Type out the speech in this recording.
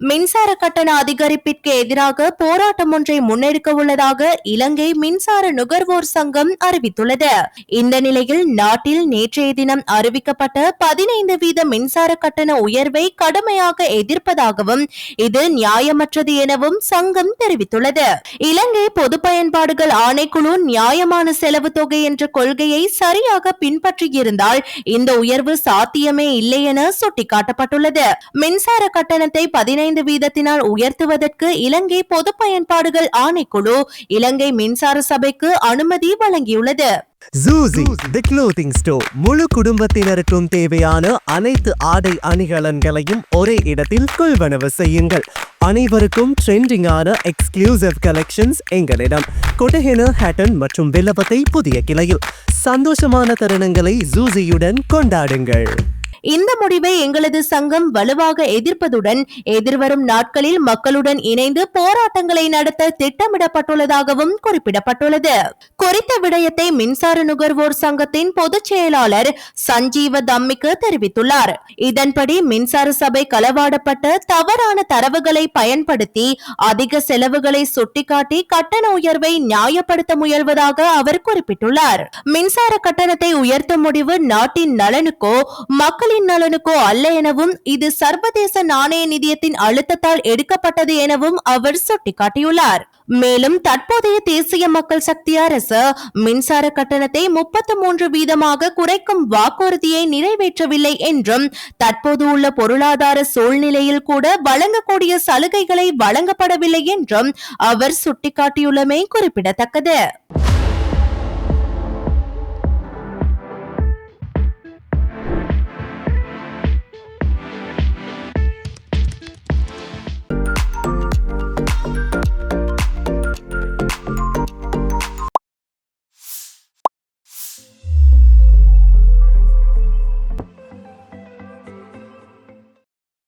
மின்சார கட்டண அதிகரிப்பிற்கு எதிராக போராட்டம் ஒன்றை முன்னெடுக்க உள்ளதாக இலங்கை மின்சார நுகர்வோர் சங்கம் அறிவித்துள்ளது. இந்த நிலையில் நாட்டில் நேற்றைய தினம் அறிவிக்கப்பட்ட பதினைந்து வீத மின்சார கட்டண உயர்வை கடுமையாக எதிர்ப்பதாகவும் இது நியாயமற்றது எனவும் சங்கம் தெரிவித்துள்ளது. இலங்கை பொது பயன்பாடுகள் ஆணைக்குழு நியாயமான செலவு தொகை என்ற கொள்கையை சரியாக பின்பற்றியிருந்தால் இந்த உயர்வு சாத்தியமே இல்லை என சுட்டிக்காட்டப்பட்டுள்ளது. மின்சார கட்டணத்தை பதினைந்து வீதத்தினால் உயர்த்துவதற்கு இலங்கை பொது பயன்பாடுகள் ஆணைக்குழு இலங்கை மின்சார சபைக்கு அனுமதி வழங்கியுள்ளது. ஜூசி தி க்ளோத்திங் ஸ்டோர் முழு குடும்பத்தினருக்கும் தேவையான அனைத்து ஆடை அணிகலன்களையும் ஒரே இடத்தில் கொள்வனவு செய்யுங்கள். அனைவருக்கும் ட்ரெண்டிங்கான எக்ஸ்க்ளூசிவ் கலெக்ஷன்ஸ் எங்களிடம். கொட்டஹென ஹேட்டன் மற்றும் வில்லபத்தை புதிய கிளையில். சந்தோஷமான தருணங்களை ஜூசியுடன் கொண்டாடுங்கள். இந்த முடிவை எங்களது சங்கம் வலுவாக எதிர்ப்பதுடன் எதிர்வரும் நாட்களில் மக்களுடன் இணைந்து போராட்டங்களை நடத்த திட்டமிடப்பட்டுள்ளதாகவும் குறிப்பிடப்பட்டுள்ளது. குறித்த விடயத்தை மின்சார நுகர்வோர் சங்கத்தின் பொதுச் செயலாளர் சஞ்சீவ தம்மிக்கு தெரிவித்துள்ளார். இதன்படி மின்சார சபை களவாடப்பட்ட தவறான தரவுகளை பயன்படுத்தி அதிக செலவுகளை சுட்டிக்காட்டி கட்டண உயர்வை நியாயப்படுத்த முயல்வதாக அவர் குறிப்பிட்டுள்ளார். மின்சார கட்டணத்தை உயர்த்தும் முடிவு நாட்டின் நலனுக்கோ மக்களின் நலனுக்கோ அல்ல எனவும் இது சர்வதேச நாணய நிதியத்தின் அழுத்தத்தால் எடுக்கப்பட்டது எனவும் அவர் சுட்டிக்காட்டியுள்ளார். மேலும் தற்போதைய தேசிய மக்கள் சக்தி அரசு மின்சார கட்டணத்தை முப்பத்தி மூன்று வீதமாக குறைக்கும் வாக்குறுதியை நிறைவேற்றவில்லை என்றும் தற்போது உள்ள பொருளாதார சூழ்நிலையில் கூட வழங்கக்கூடிய சலுகைகளை வழங்கப்படவில்லை என்றும் அவர் சுட்டிக்காட்டியுள்ளமை குறிப்பிடத்தக்கது.